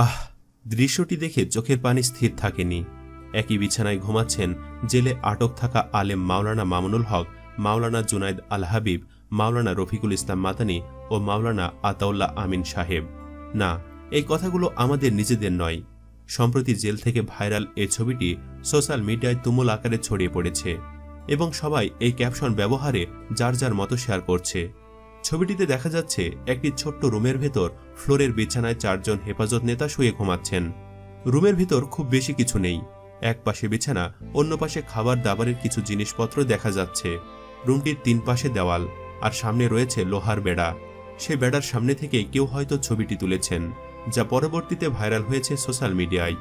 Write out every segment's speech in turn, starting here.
আহ, দৃশ্যটি দেখে চোখের পানি স্থির থাকেনি। একই বিছানায় ঘুমাচ্ছেন জেলে আটক থাকা আলেম মাওলানা মামুনুল হক, মাওলানা জুনায়দ আল হাবিব, মাওলানা রফিকুল ইসলাম মাতানি ও মাওলানা আতাউল্লাহ আমিন সাহেব। না, এই কথাগুলো আমাদের নিজেদের নয়। সম্প্রতি জেল থেকে ভাইরাল এই ছবিটি সোশ্যাল মিডিয়ায় তুমুল আকারে ছড়িয়ে পড়েছে এবং সবাই এই ক্যাপশন ব্যবহারে যার যার মতো শেয়ার করছে। ছবিটিতে দেখা যাচ্ছে একটি ছোট্ট রুমের ভেতর ফ্লোরের বিছানায় চারজন হেফাজত নেতা শুয়ে ঘুমাচ্ছেন। রুমের ভিতর খুব বেশি কিছু নেই। এক পাশে বিছানা, অন্য পাশে খাবার দাবারের কিছু জিনিসপত্র দেখা যাচ্ছে। রুমটির তিন পাশে দেওয়াল, আর সামনে রয়েছে লোহার বেড়া। সে বেড়ার সামনে থেকে কেউ হয়তো ছবিটি তুলেছেন, যা পরবর্তীতে ভাইরাল হয়েছে সোশ্যাল মিডিয়ায়।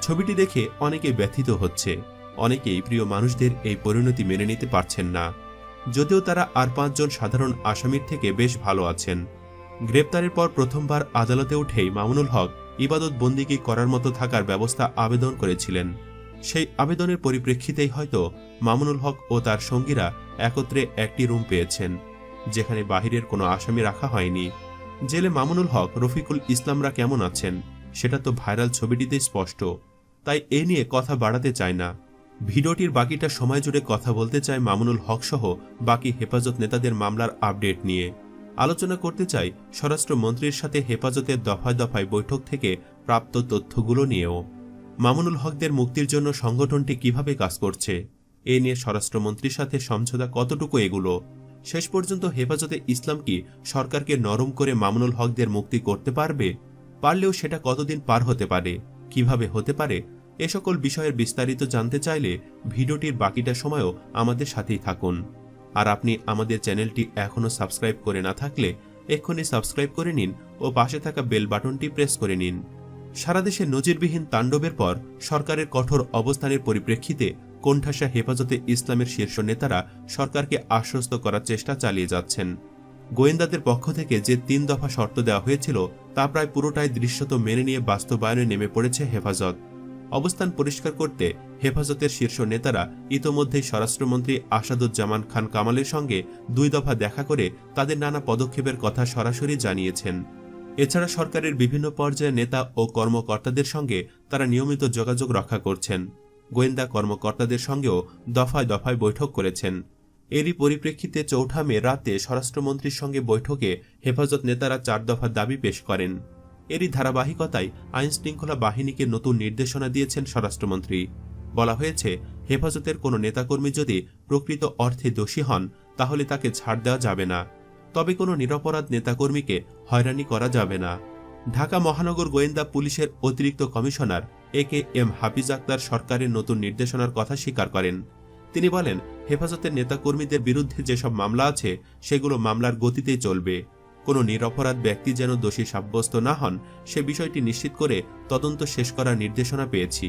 ছবিটি দেখে অনেকে ব্যথিত হচ্ছে, অনেকেই প্রিয় মানুষদের এই পরিণতি মেনে নিতে পারছেন না। যদিও তারা আর পাঁচজন সাধারণ আসামির থেকে বেশ ভালো আছেন। গ্রেপ্তারের পর প্রথমবার আদালতে উঠেই মামুনুল হক ইবাদত বন্দিকে করার মতো থাকার ব্যবস্থা আবেদন করেছিলেন। সেই আবেদনের পরিপ্রেক্ষিতেই হয়তো মামুনুল হক ও তার সঙ্গীরা একত্রে একটি রুম পেয়েছেন, যেখানে বাহিরের কোনো আসামি রাখা হয়নি। জেলে মামুনুল হক রফিকুল ইসলামরা কেমন আছেন, সেটা তো ভাইরাল ছবিটিতে স্পষ্ট, তাই এ নিয়ে কথা বাড়াতে চায় না। ভিডিওটির বাকিটা সময় জুড়ে কথা বলতে চাই মামুনুল হক সহ বাকি হেফাজত নেতাদের মামলার আপডেট নিয়ে। আলোচনা করতে চাই স্বরাষ্ট্রমন্ত্রীর সাথে হেফাজতের দফায় দফায় বৈঠক থেকে প্রাপ্ত তথ্যগুলো নিয়েও। মামুনুল হকদের মুক্তির জন্য সংগঠনটি কীভাবে কাজ করছে? এ নিয়ে স্বরাষ্ট্রমন্ত্রীর সাথে সমঝোতা কতটুকু এগুলো? শেষ পর্যন্ত হেফাজতে ইসলাম কি সরকারকে নরম করে মামুনুল হকদের মুক্তি করতে পারবে? পারলেও সেটা কতদিন পার হতে পারে? কীভাবে হতে পারে? এ সকল বিষয়ের বিস্তারিত জানতে চাইলে ভিডিওটির বাকিটা সময়ও আমাদের সাথেই থাকুন। আর আপনি আমাদের চ্যানেলটি এখনও সাবস্ক্রাইব করে না থাকলে এক্ষুনি সাবস্ক্রাইব করে নিন ও পাশে থাকা বেল বাটনটি প্রেস করে নিন। সারা দেশে নজিরবিহীন তাণ্ডবের পর সরকারের কঠোর অবস্থানের পরিপ্রেক্ষিতে কোণঠাসা হেফাজতে ইসলামের শীর্ষ নেতারা সরকারকে আশ্বস্ত করার চেষ্টা চালিয়ে যাচ্ছেন। গোয়েন্দাদের পক্ষ থেকে যে তিন দফা শর্ত দেওয়া হয়েছিল তা প্রায় পুরোটাই দৃশ্যত মেনে নিয়ে বাস্তবায়নে নেমে পড়েছে হেফাজত। অবস্থান পরিষ্কার করতে হেফাজতের শীর্ষ নেতারা ইতোমধ্যেই স্বরাষ্ট্রমন্ত্রী আসাদুজ্জামান খান কামালের সঙ্গে দুই দফা দেখা করে তাদের নানা পদক্ষেপের কথা সরাসরি জানিয়েছেন। এছাড়া সরকারের বিভিন্ন পর্যায়ে নেতা ও কর্মকর্তাদের সঙ্গে তারা নিয়মিত যোগাযোগ রক্ষা করছেন। গোয়েন্দা কর্মকর্তাদের সঙ্গেও দফায় দফায় বৈঠক করেছেন। এরই পরিপ্রেক্ষিতে চৌঠা মে রাতে স্বরাষ্ট্রমন্ত্রীর সঙ্গে বৈঠকে হেফাজত নেতারা চার দফা দাবি পেশ করেন। এরই ধারাবাহিকতায় আইন শৃঙ্খলা বাহিনীকে নতুন নির্দেশনা দিয়েছেন স্বরাষ্ট্রমন্ত্রী। বলা হয়েছে, হেফাজতের কোনো নেতাকর্মী যদি প্রকৃত অর্থে দোষী হন, তাহলে তাকে ছাড় দেওয়া যাবে না। তবে কোনো নিরপরাধ নেতাকর্মীকে হয়রানি করা যাবে না। ঢাকা মহানগর গোয়েন্দা পুলিশের অতিরিক্ত commissioner A K M Hafiz Akhtar সরকারের নতুন নির্দেশনার কথা স্বীকার করেন। তিনি বলেন, হেফাজতের নেতাকর্মীদের বিরুদ্ধে যেসব মামলা আছে, সেগুলো মামলার গতিতেই চলবে। কোনো নিরপরাধ ব্যক্তি যেন দোষী সাব্যস্ত না হন, সে বিষয়টি নিশ্চিত করে তদন্ত শেষ করার নির্দেশনা পেয়েছি।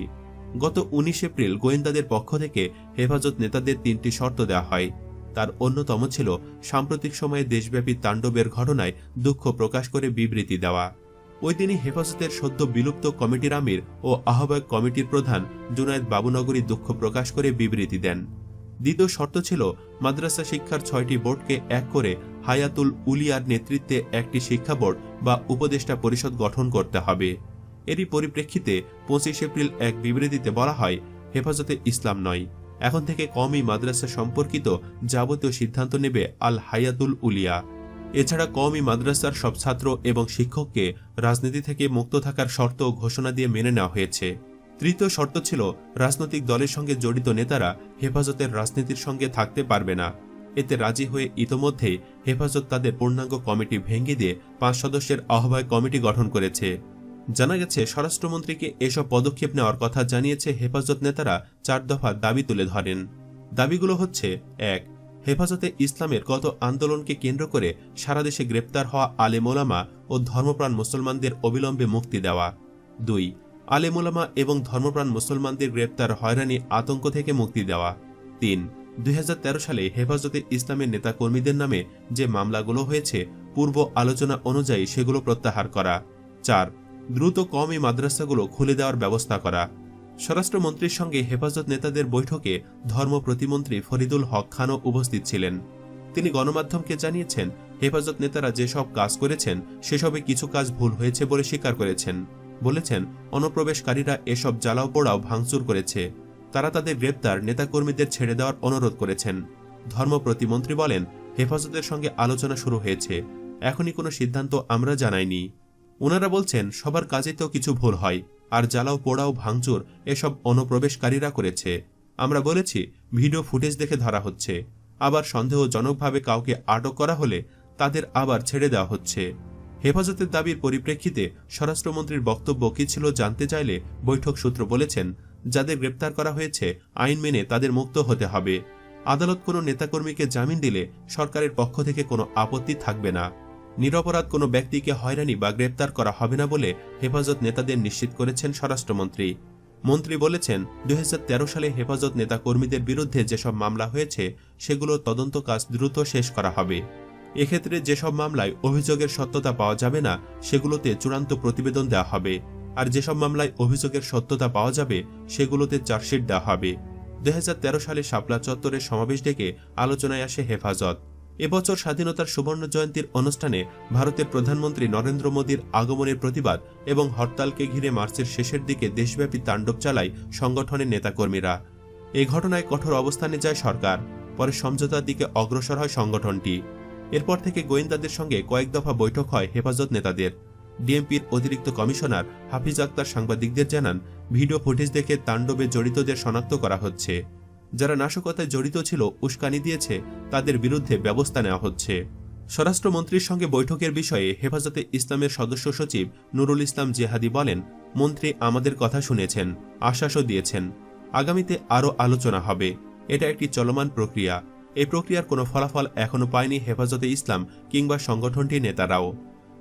গত উনিশ এপ্রিল গোয়েন্দাদের পক্ষ থেকে হেফাজত নেতাদের তিনটি শর্ত দেওয়া হয়। তার অন্যতম ছিল সাম্প্রতিক সময়ে দেশব্যাপী তাণ্ডবের ঘটনায় দুঃখ প্রকাশ করে বিবৃতি দেওয়া। ওই দিনই হেফাজতের সদ্য বিলুপ্ত কমিটির আমির ও আহ্বায়ক কমিটির প্রধান জুনায়দ বাবুনগরী দুঃখ প্রকাশ করে বিবৃতি দেন। দ্বিতীয় শর্ত ছিল মাদ্রাসা শিক্ষার ছয়টি বোর্ডকে এক করে হায়াতুল উলিয়ার নেতৃত্বে একটি শিক্ষা বোর্ড বা উপদেষ্টা পরিষদ গঠন করতে হবে। এরই পরিপ্রেক্ষিতে পঁচিশ এপ্রিল এক বিবৃতিতে বলা হয়, হেফাজতে ইসলাম নয়। এখন থেকে কমই মাদ্রাসা সম্পর্কিত যাবতীয় সিদ্ধান্ত নেবে আল হায়াতুল উলিয়া। এছাড়া কমই মাদ্রাসার সব ছাত্র এবং শিক্ষককে রাজনীতি থেকে মুক্ত থাকার শর্ত ঘোষণা দিয়ে মেনে নেওয়া হয়েছে। তৃতীয় শর্ত ছিল, রাজনৈতিক দলের সঙ্গে জড়িত নেতারা হেফাজতের রাজনীতির সঙ্গে থাকতে পারবে না। এতে রাজি হয়ে ইতোমধ্যেই হেফাজত তাদের পূর্ণাঙ্গ কমিটি ভেঙে দিয়ে পাঁচ সদস্যের আহ্বায়ক কমিটি গঠন করেছে। জানা গেছে, স্বরাষ্ট্রমন্ত্রীকে এসব পদক্ষেপ নেওয়ার কথা জানিয়েছে হেফাজত নেতারা চার দফা দাবি তুলে ধরেন। দাবিগুলো হচ্ছে, এক, হেফাজতে ইসলামের গত আন্দোলনকে কেন্দ্র করে সারা দেশে গ্রেপ্তার হওয়া আলেমোলামা ও ধর্মপ্রাণ মুসলমানদের অবিলম্বে মুক্তি দেওয়া। দুই আলেমোলামা এবং ধর্মপ্রাণ মুসলমানদের গ্রেপ্তার, হয়রানি, আতঙ্ক থেকে মুক্তি দেওয়া। তিন দুই হাজার তেরো সালে হেফাজতে ইসলামের নেতাকর্মীদের নামে যে মামলাগুলো হয়েছে, পূর্ব আলোচনা অনুযায়ী সেগুলো প্রত্যাহার করা। চার, দ্রুত কমই মাদ্রাসাগুলো খুলে দেওয়ার ব্যবস্থা করা। স্বরাষ্ট্রমন্ত্রীর সঙ্গে হেফাজত নেতাদের বৈঠকে ধর্ম প্রতিমন্ত্রী ফরিদুল হক খানও উপস্থিত ছিলেন। তিনি গণমাধ্যমকে জানিয়েছেন, হেফাজত নেতারা যেসব কাজ করেছেন, সেসবে কিছু কাজ ভুল হয়েছে বলে স্বীকার করেছেন। বলেছেন, অনুপ্রবেশকারীরা এসব জ্বালাও পোড়াও ভাঙচুর করেছে। তারা তাদের গ্রেপ্তার নেতাকর্মীদের ছেড়ে দেওয়ার অনুরোধ করেছেন। ধর্ম প্রতিমন্ত্রী বলেন, হেফাজতের সঙ্গে আলোচনা শুরু হয়েছে। এখনই কোনো সিদ্ধান্ত আমরা জানাইনি। ওনারা বলছেন, সবার কাজেতেও কিছু ভুল হয়, আর জ্বালাও পোড়াও ভাঙচুর এসব অনুপ্রবেশকারীরা করেছে। আমরা বলেছি, ভিডিও ফুটেজ দেখে ধরা হচ্ছে। আবার সন্দেহজনকভাবে কাউকে আটক করা হলে তাদের আবার ছেড়ে দেওয়া হচ্ছে। হেফাজতের দাবির পরিপ্রেক্ষিতে স্বরাষ্ট্রমন্ত্রীর বক্তব্য কী ছিল জানতে চাইলে বৈঠক সূত্র বলেছেন যাদের গ্রেপ্তার করা হয়েছে, আইন মেনে তাদের মুক্ত হতে হবে। আদালত কোনো নেতাকর্মীকে জামিন দিলে সরকারের পক্ষ থেকে কোনো আপত্তি থাকবে না। নিরপরাধ কোনো ব্যক্তিকে হয়রানি বা গ্রেপ্তার করা হবে না বলে হেফাজত নেতাদের নিশ্চিত করেছেন স্বরাষ্ট্রমন্ত্রী। মন্ত্রী বলেছেন দু হাজার তেরো সালে হেফাজত নেতা কর্মীদের বিরুদ্ধে যেসব মামলা হয়েছে, সেগুলো তদন্ত কাজ দ্রুত শেষ করা হবে। এক্ষেত্রে যেসব মামলায় অভিযোগের সত্যতা পাওয়া যাবে না, সেগুলোতে চূড়ান্ত প্রতিবেদন দেওয়া হবে। আর যেসব মামলায় অভিযোগের সত্যতা পাওয়া যাবে, সেগুলোতে চার্জশিট দেওয়া হবে। দু হাজার তেরো সালে শাপলা চত্বরের সমাবেশ ডেকে আলোচনায় আসে হেফাজত। এবছর স্বাধীনতার সুবর্ণ জয়ন্তীর অনুষ্ঠানে ভারতের প্রধানমন্ত্রী নরেন্দ্র মোদীর আগমনের প্রতিবাদ এবং হরতালকে ঘিরে মার্চের শেষের দিকে দেশব্যাপী তাণ্ডব চালায় সংগঠনের নেতাকর্মীরা। এই ঘটনায় কঠোর অবস্থানে যায় সরকার, পরে সমঝোতার দিকে অগ্রসর হয় সংগঠনটি। এরপর থেকে গোয়েন্দাদের সঙ্গে কয়েক দফা বৈঠক হয় হেফাজত নেতাদের। ডিএমপির অতিরিক্ত কমিশনার হাফিজ আক্তার সাংবাদিকদের জানান, ভিডিও ফুটেজ দেখে তাণ্ডবে জড়িতদের শনাক্ত করা হচ্ছে। যারা নাশকতায় জড়িত ছিল, উস্কানি দিয়েছে, তাদের বিরুদ্ধে ব্যবস্থা নেওয়া হচ্ছে। স্বরাষ্ট্রমন্ত্রীর সঙ্গে বৈঠকের বিষয়ে হেফাজতে ইসলামের সদস্য সচিব নুরুল ইসলাম জেহাদি বলেন, মন্ত্রী আমাদের কথা শুনেছেন, আশ্বাসও দিয়েছেন। আগামীতে আরও আলোচনা হবে। এটা একটি চলমান প্রক্রিয়া। এই প্রক্রিয়ার কোনো ফলাফল এখনও পায়নি হেফাজতে ইসলাম কিংবা সংগঠনটির নেতারাও।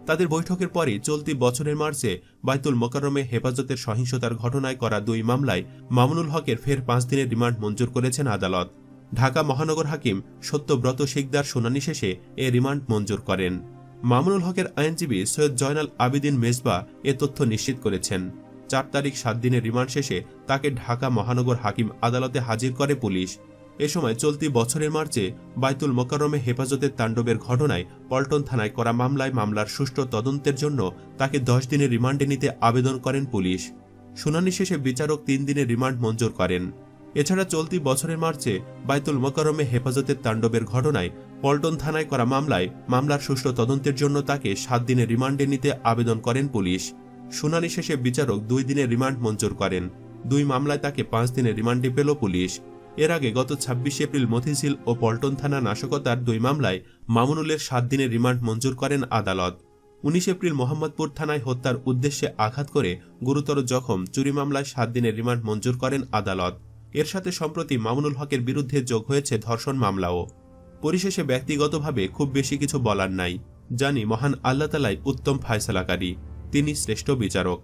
তাদের বৈঠকের পরে চলতি বছরের মার্চে বাইতুল মোকাররমে হেফাজতের সহিংসতার ঘটনায় করা দুই মামলায় মামুনুল হকের ফের পাঁচ দিনের রিমান্ড মঞ্জুর করেছেন আদালত। ঢাকা মহানগর হাকিম সত্যব্রত শিকদার শুনানি শেষে এ রিমান্ড মঞ্জুর করেন। মামুনুল হকের আইনজীবী সৈয়দ জয়নাল আবিদিন মেজবা এ তথ্য নিশ্চিত করেছেন। চার তারিখ সাত দিনের রিমান্ড শেষে তাকে ঢাকা মহানগর হাকিম আদালতে হাজির করে পুলিশ। এ সময় চলতি বছরের মার্চে বাইতুল মোকাররমে হেফাজতের তাণ্ডবের ঘটনায় পল্টন থানায় করা মামলায় মামলার সুষ্ঠু তদন্তের জন্য তাকে দশ দিনের রিমান্ডে নিতে আবেদন করেন পুলিশ। শুনানি শেষে বিচারক তিন দিনের রিমান্ড মঞ্জুর করেন। এছাড়া চলতি বছরের মার্চে বাইতুল মোকাররমে হেফাজতের তাণ্ডবের ঘটনায় পল্টন থানায় করা মামলায় মামলার সুষ্ঠু তদন্তের জন্য তাকে সাত দিনের রিমান্ডে নিতে আবেদন করেন পুলিশ। শুনানি শেষে বিচারক দুই দিনের রিমান্ড মঞ্জুর করেন। দুই মামলায় তাকে পাঁচ দিনের রিমান্ডে পেল পুলিশ। এর আগে গত ছাব্বিশে এপ্রিল মতিঝিল ও পল্টন থানা নাশকতার দুই মামলায় মামুনুলের সাত দিনের রিমান্ড মঞ্জুর করেন আদালত। উনিশ এপ্রিল মোহাম্মদপুর থানায় হত্যার উদ্দেশ্যে আঘাত করে গুরুতর জখম চুরি মামলায় সাত দিনের রিমান্ড মঞ্জুর করেন আদালত। এর সাথে সম্প্রতি মামুনুল হকের বিরুদ্ধে যোগ হয়েছে ধর্ষণ মামলাও। পরিশেষে ব্যক্তিগতভাবে খুব বেশি কিছু বলার নাই, জানি মহান আল্লাহ তালাই উত্তম ফায়সালাকারী, তিনি শ্রেষ্ঠ বিচারক।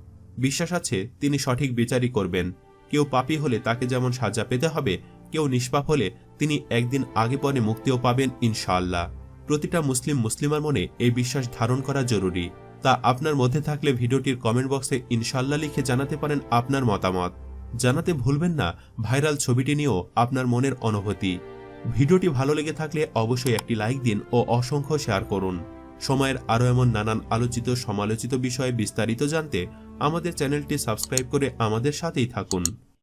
বিশ্বাস আছে তিনি সঠিক বিচারই করবেন, কেউ পাপি হলে তাকে যেমন সাজা পেতে হবে কেউ নিষ্পাপ হলে তিনি একদিন আগে পরে মুক্তিও পাবেন, ইনশাআল্লাহ। প্রতিটা মুসলিম মুসলিমার মনে এই বিশ্বাস ধারণ করা জরুরি। তা আপনার মধ্যে থাকলে ভিডিওটির কমেন্ট বক্সে ইনশাল্লাহ লিখে জানাতে পারেন আপনার মতামত। জানাতে ভুলবেন না, ভাইরাল ছবিটি নিয়েও আপনার মনের অনুভূতি। ভিডিওটি ভালো লেগে থাকলে অবশ্যই একটি লাইক দিন ও অসংখ্য শেয়ার করুন। সময়ের আরও এমন নানান আলোচিত, সমালোচিত বিষয়ে বিস্তারিত জানতে আমাদের চ্যানেলটি সাবস্ক্রাইব করে আমাদের সাথেই থাকুন।